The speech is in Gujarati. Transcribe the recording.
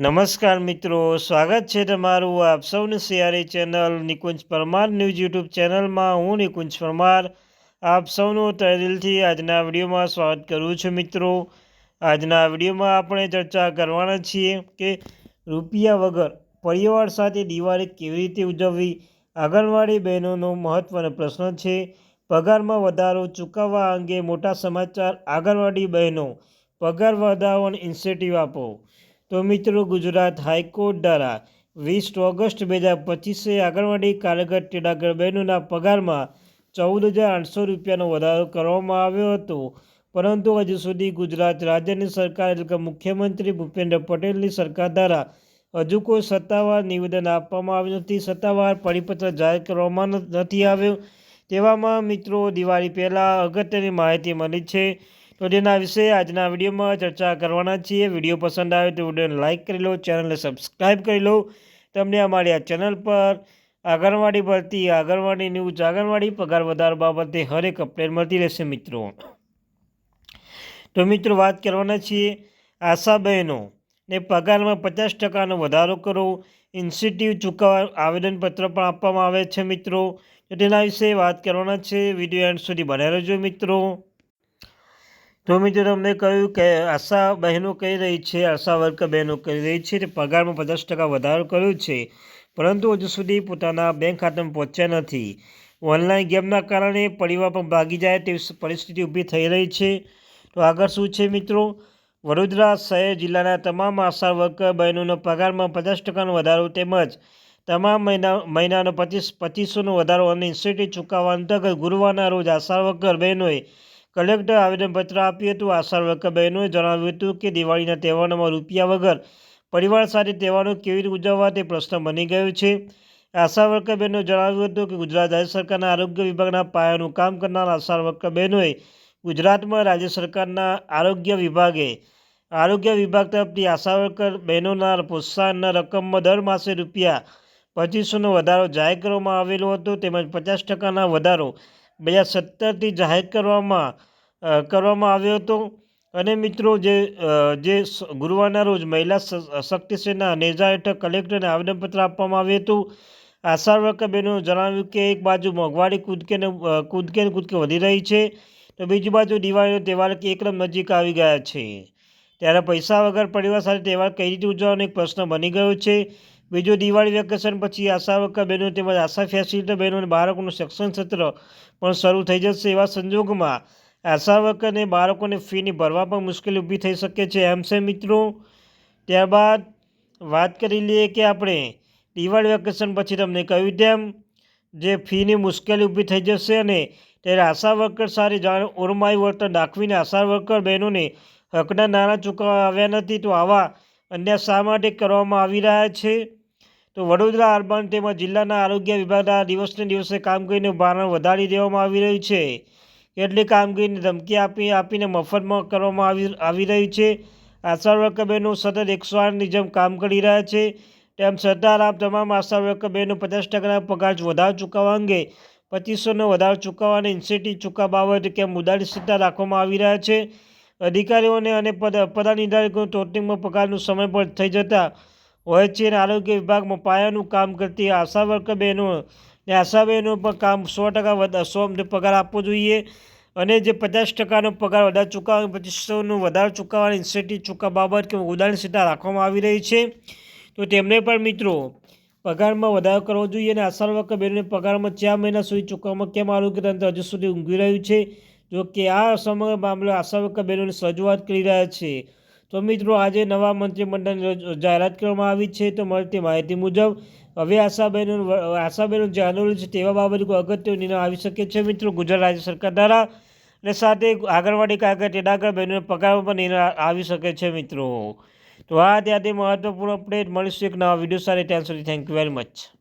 નમસ્કાર મિત્રો, સ્વાગત છે તમારું આપ સૌની સિયારી channel Nikunj Parmar news YouTube ચેનલમાં. હું નિકુંજ પરમાર આપ સૌનું તહેદિલથી આજના વિડીયોમાં સ્વાગત કરું છું મિત્રો. આજના વિડીયોમાં આપણે ચર્ચા કરવાના છીએ કે રૂપિયા વગર પરિવાર સાથે દિવાળી કેવી રીતે ઉજવવી? આંગણવાડી બહેનોનો મહત્ત્વનો પ્રશ્ન છે. પગારમાં વધારો ચૂકવવા અંગે મોટા સમાચાર. આંગણવાડી બહેનો, પગાર વધારો ઇન્સેન્ટિવ આપો. તો મિત્રો ગુજરાત હાઈકોર્ટ દ્વારા વીસ ઓગસ્ટ બે હજાર પચીસે આંગણવાડી કાર્યકર ટેડાગર બહેનોના પગારમાં ચૌદ હજાર આઠસો રૂપિયાનો વધારો કરવામાં આવ્યો હતો. પરંતુ હજુ સુધી ગુજરાત રાજ્યની સરકાર એટલે કે મુખ્યમંત્રી ભૂપેન્દ્ર પટેલની સરકાર દ્વારા હજુ કોઈ સત્તાવાર નિવેદન આપવામાં આવ્યું નથી. સત્તાવાર પરિપત્ર જાહેર કરવામાં નથી આવ્યું. તેવામાં મિત્રો દિવાળી પહેલાં અગત્યની માહિતી મળી છે. તો તેના વિશે આજના વિડીયોમાં ચર્ચા કરવાના છીએ. વીડિયો પસંદ આવે તો વિડીયોને લાઇક કરી લો, ચેનલને સબસ્ક્રાઈબ કરી લો. તમને અમારી આ ચેનલ પર આંગણવાડી ભરતી, આંગણવાડી ન્યૂઝ, આંગણવાડી પગાર વધાર બાબતે હરેક અપડેટ મળતી રહેશે મિત્રો. તો મિત્રો વાત કરવાના છીએ આશા બહેનો ને પગારમાં પચાસ ટકાનો વધારો કરો. ઇન્સ્ટિટ્યૂટ ચૂકવવા આવેદનપત્ર પણ આપવામાં આવે છે મિત્રો. તો તેના વિશે વાત કરવાના છે. વીડિયો એન્ડ સુધી બનાવી રહેજો મિત્રો. તો મિત્રો તમને કહ્યું કે આશા બહેનો કહી રહી છે, આશા વર્ક બહેનો કહી રહી છે કે પગારમાં પચાસ ટકા વધારો કર્યો છે, પરંતુ હજુ સુધી પોતાના બેંક ખાતામાં પહોંચ્યા નથી. ઓનલાઈન ગેમના કારણે પરિવાર પણ ભાગી જાય તેવી પરિસ્થિતિ ઊભી થઈ રહી છે. તો આગળ શું છે મિત્રો? વડોદરા શહેર જિલ્લાના તમામ આશા વર્કર બહેનોનો પગારમાં પચાસ ટકાનો વધારો તેમજ તમામ મહિના, મહિનાનો પચીસ, પચીસોનો વધારો અને ઇન્સેન્ટિવ ચૂકવવા અંતર્ગત ગુરુવારના રોજ આશા વર્કર બહેનોએ કલેક્ટર આવેદનપત્ર આપ્યું હતું. આશા વર્કર બહેનોએ જણાવ્યું હતું કે દિવાળીના તહેવારોમાં રૂપિયા વગર પરિવાર સાથે તહેવારો કેવી રીતે ઉજવવા તે પ્રશ્ન બની ગયો છે. આશા વર્કર જણાવ્યું હતું કે ગુજરાત રાજ્ય સરકારના આરોગ્ય વિભાગના પાયાનું કામ કરનાર આશા વર્કર બહેનોએ ગુજરાતમાં રાજ્ય સરકારના આરોગ્ય વિભાગે, આરોગ્ય વિભાગ તરફથી આશા વર્કર બહેનોના પ્રોત્સાહનના રકમમાં દર માસે રૂપિયા પચીસોનો વધારો જાહેર કરવામાં આવેલો હતો. તેમજ પચાસ ટકાના વધારો બે હજાર સત્તરથી જાહેર કરવામાં કરવામાં આવ્યો હતો. અને મિત્રો જે જે ગુરુવારના રોજ મહિલા શક્તિ સેના નેજા હેઠળ કલેક્ટરને આવેદનપત્ર આપવામાં આવ્યું હતું. આશા વર્કરબેનો જણાવ્યું કે એક બાજુ મોંઘવારી કૂદકેને કૂદકે કૂદકે વધી રહી છે, તો બીજી બાજુ દિવાળીનો તહેવાર કે એકદમ નજીક આવી ગયા છે. ત્યારે પૈસા વગર પરિવાર સાથે તહેવાર કઈ રીતે ઉજવવાનો એક પ્રશ્ન બની ગયો છે. બીજું દિવાળી વેકેશન પછી આશા વર્કર બહેનો તેમજ આશા ફેસિલિટી બહેનો બાળકોનું શિક્ષણ સત્ર પણ શરૂ થઈ જશે એવા સંજોગોમાં આશા વર્કરને બાળકોને ફીની ભરવા પણ મુશ્કેલી ઊભી થઈ શકે છે. એમ છે મિત્રો, ત્યારબાદ વાત કરી લઈએ કે આપણે દિવાળી વેકેશન પછી તમને કહ્યું તેમ જે ફીની મુશ્કેલી ઊભી થઈ જશે અને ત્યારે આશા વર્કર સારી જાણ ઓરમાઈ વર્તન દાખવીને આશા વર્કર બહેનોને હકના નાણાં ચૂકવવા આવ્યા નથી તો આવા અન્ય શા માટે કરવામાં આવી રહ્યા છે? તો વડોદરા અર્બન તેમજ જિલ્લાના આરોગ્ય વિભાગના દિવસને દિવસે કામગીરીનું ભારણ વધારી દેવામાં આવી રહ્યું છે. કેટલી કામગીરીને ધમકી આપી, આપીને મફતમાં કરવામાં આવી આવી રહી છે. આશા વર્કબહેનો સતત એકસો આઠની જેમ કામ કરી રહ્યા છે. તેમ છતાં આપ તમામ આશા વર્કબહેનો પચાસ ટકાના પગાર વધારો ચૂકવવા અંગે પચીસોનો વધારો ચૂકવવા અને ઇન્સેન્ટિવ ચૂકવવા બાબતે કેમ મુદ્દાની સ્થિતિ રાખવામાં આવી રહ્યા છે. અધિકારીઓને અને પદ પદાધિકારીઓ ટોટિંગમાં પગારનું સમય પર થઈ જતાં હોય છે અને આરોગ્ય વિભાગમાં પાયાનું કામ કરતી આશા વર્કર બહેનો ને આશા બહેનો પણ કામ સો ટકા સો પગાર આપવો જોઈએ અને જે પચાસ ટકાનો પગાર વધારે ચૂકવવા પચીસોનું વધારે ચૂકવવાની ઇન્સેન્ટિવ ચૂકવવા બાબત કે ઉદાહરણ સીધા રાખવામાં આવી રહી છે. તો તેમને પણ મિત્રો પગારમાં વધારો કરવો જોઈએ અને આશા વર્કર બહેનોને પગારમાં ચાર મહિના સુધી ચૂકવવામાં કેમ આરોગ્ય તંત્ર હજુ સુધી ઊંઘી રહ્યું છે? જો કે આ સમગ્ર મામલે આશા વર્કર બહેનોની રજૂઆત કરી રહ્યા છે. તો મિત્રો, આજે નવા મંત્રીમંડળની જાહેરાત કરવામાં આવી છે. તો મળતી માહિતી મુજબ, હવે આશાબહેનો આશાબહેનો જે આંદોલન છે તેવા બાબતે કોઈ અગત્ય નિર્ણય આવી શકે છે મિત્રો? ગુજરાત રાજ્ય સરકાર દ્વારા અને સાથે આગળવાડી કાગળ ટેડાગર બહેનોને પગારમાં પણ નિર્ણય આવી શકે છે મિત્રો. તો આ ત્યાંથી મહત્વપૂર્ણ અપડેટ મળીશું એક નવા વીડિયો સાથે. ત્યાં સુધી થેન્ક યુ વેરી મચ